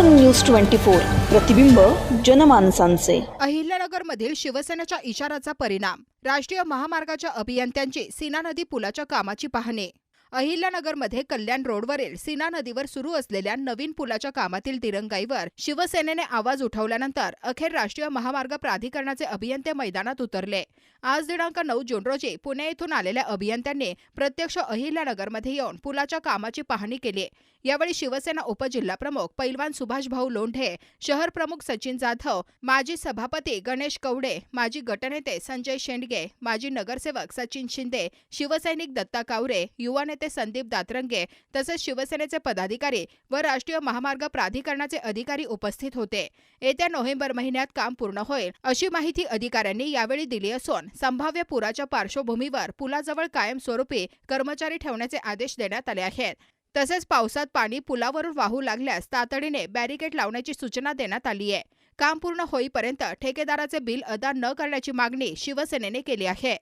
नगर news twenty four. प्रतिबिंब जनमानसांचे. अहिल्यानगरमधील शिवसेनेच्या इशाराचा परिणाम राष्ट्रीय महामार्गाच्या अभियंत्यांची सीना नदी पुलाच्या कामाची पाहणी. अहिल्यानगरमध्ये कल्याण रोडवरील सीना नदीवर सुरू असलेल्या नवीन पुलाच्या कामातील दिरंगाईवर शिवसेनेने आवाज उठवल्यानंतर अखेर राष्ट्रीय महामार्ग प्राधिकरणाचे अभियंते मैदानात उतरले. आज दिनांक नऊ जून रोजी पुणे येथून आलेल्या अभियंत्यांनी प्रत्यक्ष अहिल्यानगरमध्ये येऊन पुलाच्या कामाची पाहणी केली. यावेळी शिवसेना उपजिल्हाप्रमुख पैलवान सुभाषभाऊ लोंढे शहर प्रमुख सचिन जाधव माजी सभापती गणेश कवडे माजी गटनेते संजय शेंडगे माजी नगरसेवक सचिन शिंदे शिवसैनिक दत्ता कावरे युवा नेते संदीप दातरंगे तसेच शिवसेनेचे पदाधिकारी व राष्ट्रीय महामार्ग प्राधिकरणाचे अधिकारी उपस्थित होते. येत्या नोव्हेंबर महिन्यात काम पूर्ण होईल अशी माहिती अधिकाऱ्यांनी यावेळी दिली असून संभाव्य पुराच्या पार्श्वभूमीवर पुलाजवळ कायमस्वरूपी कर्मचारी ठेवण्याचे आदेश देण्यात आले आहेत. तसेच पावसात पाणी पुलावरून वाहू लागल्यास तातडीने बॅरिकेड लावण्याची सूचना देण्यात आली आहे. काम पूर्ण होईपर्यंत ठेकेदाराचे बिल अदा न करण्याची मागणी शिवसेनेने केली आहे.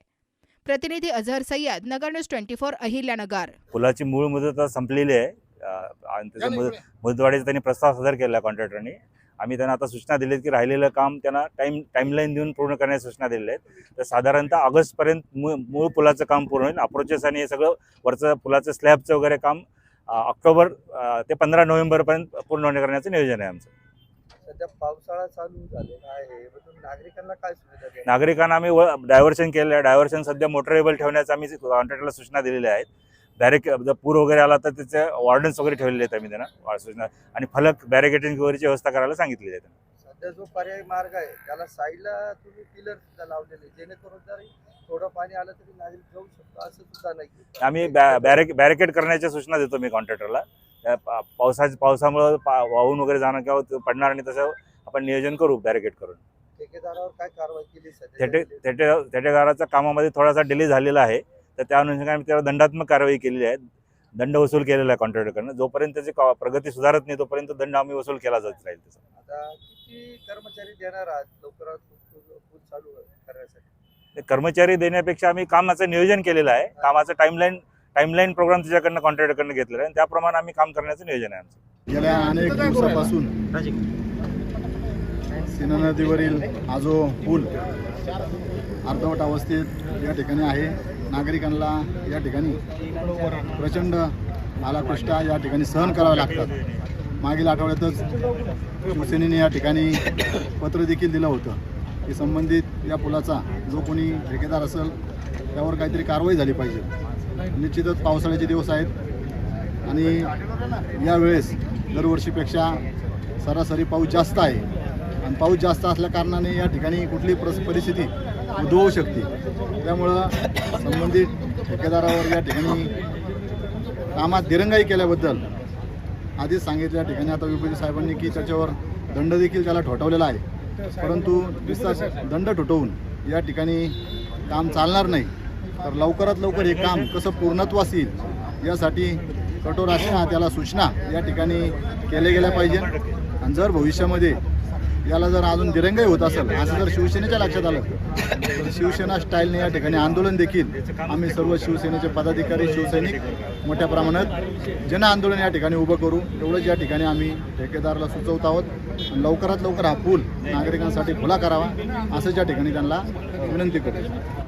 प्रतिनिधी Azhar Sayyad Nagar news twenty four Ahilyanagar. पुलाची मूळ मुदत आता संपलेली आहे. आणि त्याच्या मुदत मुदतवाढीचा त्यांनी प्रस्ताव सादर केला कॉन्ट्रॅक्टरनी. आम्ही त्यांना आता सूचना दिल्या आहेत की राहिलेलं काम त्यांना टाईम टाईमलाईन देऊन पूर्ण करण्याची सूचना दिलेल्या आहेत. तर साधारणतः ऑगस्टपर्यंत मूळ मूळ पुलाचं काम पूर्ण होईल. अप्रोचेस आणि हे सगळं वरचं पुलाचं स्लॅबचं वगैरे काम ऑक्टोबर ते पंधरा नोव्हेंबरपर्यंत पूर्ण करण्याचं नियोजन आहे आमचं. सध्या पावसाळा चालू झालेला आहे. नागरिकांना काय सुविधा द्यायची? नागरिकांना आम्ही डायव्हर्शन केलेलं आहे. डायव्हर्शन सध्या मोटरेबल ठेवण्याचं आम्ही कॉन्ट्रॅक्टरला सूचना दिलेल्या आहेत. बॅरिक जर पूर वगैरे आला तर त्याचे वॉर्डन्स वगैरे ठेवलेले आहेत आम्ही त्यांना. वा- सूचना आणि फलक बॅरिकेटिंग वगैरेची व्यवस्था करायला सांगितलेली आहे त्यांना. सध्या जो पर्यायी मार्ग आहे त्याला साईडला तुम्ही पिलर सुद्धा लावलेले जेणेकरून जर थोडं पाणी आलं तरी नागरिक जाऊ शकतो. असं सुद्धा नाही आम्ही बॅ- बॅरिक बॅरिकेड करण्याच्या सूचना देतो मी कॉन्ट्रॅक्टरला त्या पा- पावसाच्या पावसामुळं पा वाहून वगैरे जाणं किंवा पडणार आणि तसं आपण नियोजन करू बॅरिकेड करून. ठेकेदारावर काय कारवाई केली कामामध्ये थोडासा डिले झालेला आहे. तर त्या अनुषंगाने आम्ही त्याला दंडात्मक कारवाई केलेली आहे. दंड वसूल केलेला आहे कॉन्ट्रॅक्टरकडनं जोपर्यंत त्याची प्रगती सुधारत नाही तोपर्यंत दंड आम्ही वसूल केला जात राहील त्याचा आता किती कर्मचारी देणार आहात? लवकरात चालू करण्यासाठी. कर्मचारी देण्यापेक्षा आम्ही कामाचं नियोजन केलेलं आहे. कामाचं टाईमलाईन टाईमलाईन प्रोग्राम त्याच्याकडनं कॉन्ट्रॅक्टरकडनं घेतलेला आहे. आणि त्याप्रमाणे आम्ही काम करण्याचं नियोजन आहे आमचं. गेल्या अनेक दिवसापासून सीना नदीवरील हा जो पूल अर्धवट अवस्थेत या ठिकाणी आहे. नागरिकांना या ठिकाणी प्रचंड आलाकृष्टा या ठिकाणी सहन करावे लागतात मागील आठवड्यातच शिवसेनेने या ठिकाणी पत्र देखील दिलं होतं की संबंधित या पुलाचा जो कोणी ठेकेदार असेल त्यावर काहीतरी कारवाई झाली पाहिजे. निश्चितच पावसाळ्याचे दिवस आहेत. आणि यावेळेस दरवर्षीपेक्षा सरासरी पाऊस जास्त आहे. आणि पाऊस जास्त असल्या कारणाने या ठिकाणी कुठली प्रस परिस्थिती उद्भवू शकते. त्यामुळं संबंधित ठेकेदारावर या ठिकाणी कामात दिरंगाई केल्याबद्दल आधीच सांगितल्या ठिकाणी आता विभूती साहेबांनी की त्याच्यावर दंड देखील त्याला ठोठवलेला आहे. परंतु नुसता दंड ठोठवून या ठिकाणी काम चालणार नाही. तर लवकरात लवकर हे काम कसं पूर्णत्वास येईल यासाठी कठोर अशा त्याला सूचना या ठिकाणी केल्या गेल्या पाहिजे. आणि जर भविष्यामध्ये याला जर अजून दिरंगाई होत असेल असं जर शिवसेनेच्या लक्षात आलं तर शिवसेना स्टाईलने या ठिकाणी आंदोलन देखील आम्ही सर्व शिवसेनेचे पदाधिकारी शिवसैनिक मोठ्या प्रमाणात जन आंदोलन या ठिकाणी उभं करू. एवढंच या ठिकाणी आम्ही ठेकेदाराला सुचवत आहोत. लवकरात लवकर हा पूल नागरिकांसाठी खुला करावा असंच या ठिकाणी त्यांना विनंती करू